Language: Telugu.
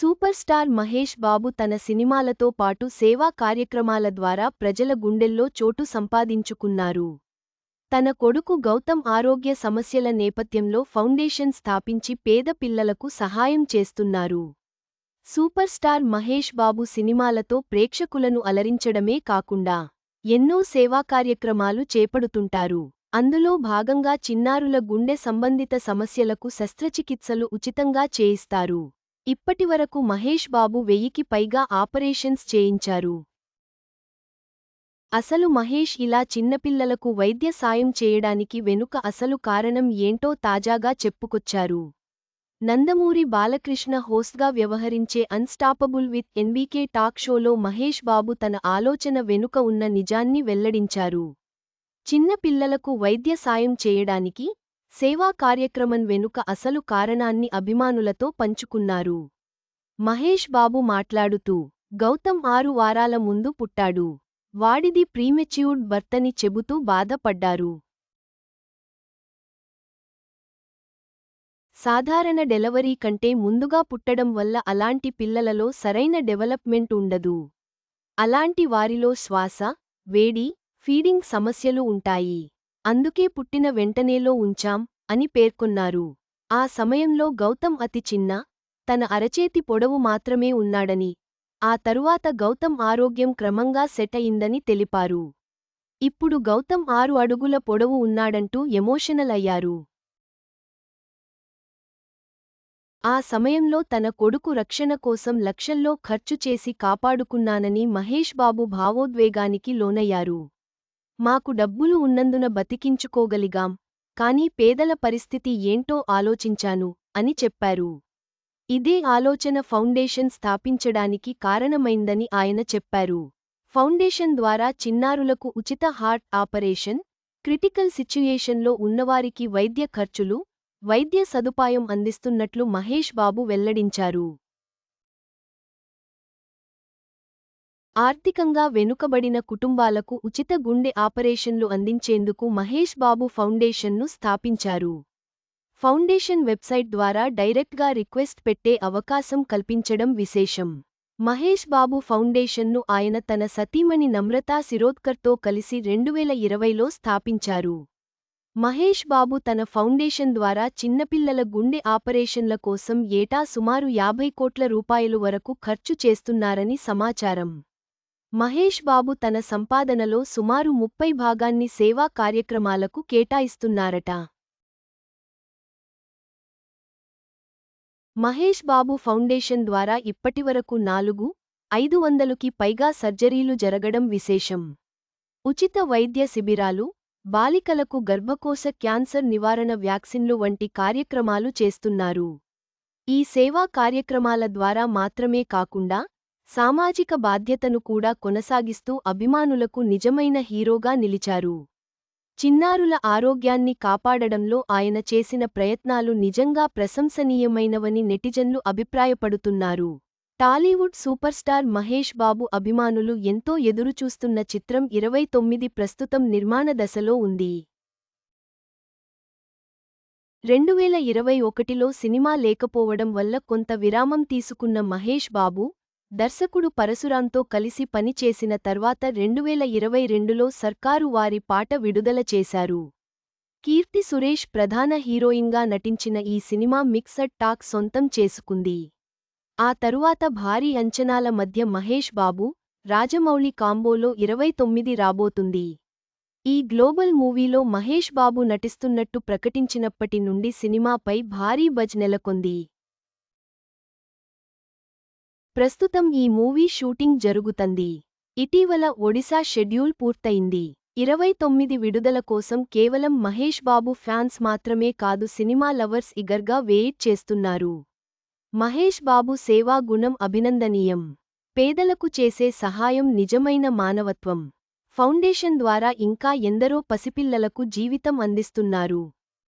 సూపర్ స్టార్ మహేష్ బాబు తన సినిమాలతో పాటు సేవా కార్యక్రమాల ద్వారా ప్రజల గుండెల్లో చోటు సంపాదించుకున్నారు. తన కొడుకు గౌతమ్ ఆరోగ్య సమస్యల నేపథ్యంలో ఫౌండేషన్ స్థాపించి పేద పిల్లలకు సహాయం చేస్తున్నారు. సూపర్ స్టార్ మహేష్ బాబు సినిమాలతో ప్రేక్షకులను అలరించడమే కాకుండా ఎన్నో సేవా కార్యక్రమాలు చేపడుతుంటారు. అందులో భాగంగా చిన్నారుల గుండె సంబంధిత సమస్యలకు శస్త్రచికిత్సలు ఉచితంగా చేయిస్తారు. ఇప్పటివరకు మహేష్ బాబు వెయ్యికి పైగా ఆపరేషన్స్ చేయించారు. అసలు మహేష్ ఇలా చిన్నపిల్లలకు వైద్య సాయం చేయడానికి వెనుక అసలు కారణం ఏంటో తాజాగా చెప్పుకొచ్చారు. నందమూరి బాలకృష్ణ హోస్ట్గా వ్యవహరించే అన్స్టాపబుల్ విత్ ఎన్బీకే టాక్ షోలో మహేష్ బాబు తన ఆలోచన వెనుక ఉన్న నిజాన్ని వెల్లడించారు. చిన్న పిల్లలకు వైద్య సాయం చేయడానికి సేవా కార్యక్రమం వెనుక అసలు కారణాన్ని అభిమానులతో పంచుకున్నారు. మహేష్ బాబు మాట్లాడుతూ గౌతమ్ ఆరు వారాల ముందు పుట్టాడు. వాడిది ప్రీమెచ్యూర్డ్ బర్తని చెబుతూ బాధపడ్డారు. సాధారణ డెలవరీ కంటే ముందుగా పుట్టడం వల్ల అలాంటి పిల్లలలో సరైన డెవలప్మెంట్ ఉండదు. అలాంటి వారిలో శ్వాస వేడి ఫీడింగ్ సమస్యలు ఉంటాయి. అందుకే పుట్టిన వెంటనేలో ఉంచాం అని పేర్కొన్నారు. ఆ సమయంలో గౌతమ్ అతి చిన్న తన అరచేతి పొడవు మాత్రమే ఉన్నాడని ఆ తరువాత గౌతమ్ ఆరోగ్యం క్రమంగా సెట్ అయిందని తెలిపారు. ఇప్పుడు గౌతమ్ ఆరు అడుగుల పొడవు ఉన్నాడంటూ ఎమోషనల్ అయ్యారు. ఆ సమయంలో తన కొడుకు రక్షణ కోసం లక్షల్లో ఖర్చు చేసి కాపాడుకున్నానని మహేష్ బాబు భావోద్వేగానికి లోనయ్యారు. మాకు డబ్బులు ఉన్నందున బతికించుకోగలిగాం. కాని పేదల పరిస్థితి ఏంటో ఆలోచించాను అని చెప్పారు. ఇదే ఆలోచన ఫౌండేషన్ స్థాపించడానికి కారణమైందని ఆయన చెప్పారు. ఫౌండేషన్ ద్వారా చిన్నారులకు ఉచిత హార్ట్ ఆపరేషన్ క్రిటికల్ సిచ్యుయేషన్లో ఉన్నవారికి వైద్య ఖర్చులు వైద్య సదుపాయం అందిస్తున్నట్లు మహేష్ బాబు వెల్లడించారు. ఆర్థికంగా వెనుకబడిన కుటుంబాలకు ఉచిత గుండె ఆపరేషన్లు అందించేందుకు మహేష్ బాబు ఫౌండేషన్ను స్థాపించారు. ఫౌండేషన్ వెబ్సైట్ ద్వారా డైరెక్ట్గా రిక్వెస్ట్ పెట్టే అవకాశం కల్పించడం విశేషం. మహేష్ బాబు ఫౌండేషన్ను ఆయన తన సతీమణి నమ్రతా శిరోద్కర్తో కలిసి రెండువేల ఇరవైలో స్థాపించారు. మహేష్ బాబు తన ఫౌండేషన్ ద్వారా చిన్నపిల్లల గుండె ఆపరేషన్ల కోసం ఏటా సుమారు యాభై కోట్ల రూపాయలు వరకు ఖర్చు చేస్తున్నారని సమాచారం. మహేష్ బాబు తన సంపాదనలో సుమారు ముప్పై భాగాన్ని సేవా కార్యక్రమాలకు కేటాయిస్తున్నారట. మహేష్ బాబు ఫౌండేషన్ ద్వారా ఇప్పటివరకు నాలుగు ఐదు వందలుకి పైగా సర్జరీలు జరగడం విశేషం. ఉచిత వైద్య శిబిరాలు బాలికలకు గర్భకోశ క్యాన్సర్ నివారణ వ్యాక్సిన్లు వంటి కార్యక్రమాలు చేస్తున్నారు. ఈ సేవా కార్యక్రమాల ద్వారా మాత్రమే కాకుండా సామాజిక బాధ్యతను కూడా కొనసాగిస్తూ అభిమానులకు నిజమైన హీరోగా నిలిచారు. చిన్నారుల ఆరోగ్యాన్ని కాపాడడంలో ఆయన చేసిన ప్రయత్నాలు నిజంగా ప్రశంసనీయమైనవని నెటిజన్లు అభిప్రాయపడుతున్నారు. Tollywood super star Mahesh Babu అభిమానులు ఎంతో ఎదురుచూస్తున్న చిత్రం ఇరవై తొమ్మిది ప్రస్తుతం నిర్మాణ దశలో ఉంది. రెండువేల ఇరవై ఒకటిలో సినిమా లేకపోవడం వల్ల కొంత విరామం తీసుకున్న మహేష్ బాబు దర్శకుడు పరశురాంతో కలిసి పనిచేసిన తర్వాత రెండువేల ఇరవై రెండులో సర్కారు వారి పాట విడుదల చేశారు. కీర్తి సురేష్ ప్రధాన హీరోయిన్గా నటించిన ఈ సినిమా మిక్సడ్ టాక్ సొంతం చేసుకుంది. ఆ తరువాత భారీ అంచనాల మధ్య మహేష్ బాబు రాజమౌళి కాంబోలో ఇరవై తొమ్మిది రాబోతుంది. ఈ గ్లోబల్ మూవీలో మహేష్ బాబు నటిస్తున్నట్టు ప్రకటించినప్పటి నుండి సినిమాపై భారీ బజ్ నెలకొంది. ప్రస్తుతం ఈ మూవీ షూటింగ్ జరుగుతంది. ఇటీవల ఒడిశా షెడ్యూల్ పూర్తయింది. ఇరవై తొమ్మిది విడుదల కోసం కేవలం మహేష్ బాబు ఫ్యాన్స్ మాత్రమే కాదు సినిమా లవర్స్ ఇగర్గా వెయిట్ చేస్తున్నారు. మహేష్ బాబు సేవా గుణం అభినందనీయం. పేదలకు చేసే సహాయం నిజమైన మానవత్వం. ఫౌండేషన్ ద్వారా ఇంకా ఎందరో పసిపిల్లలకు జీవితం అందిస్తున్నారు.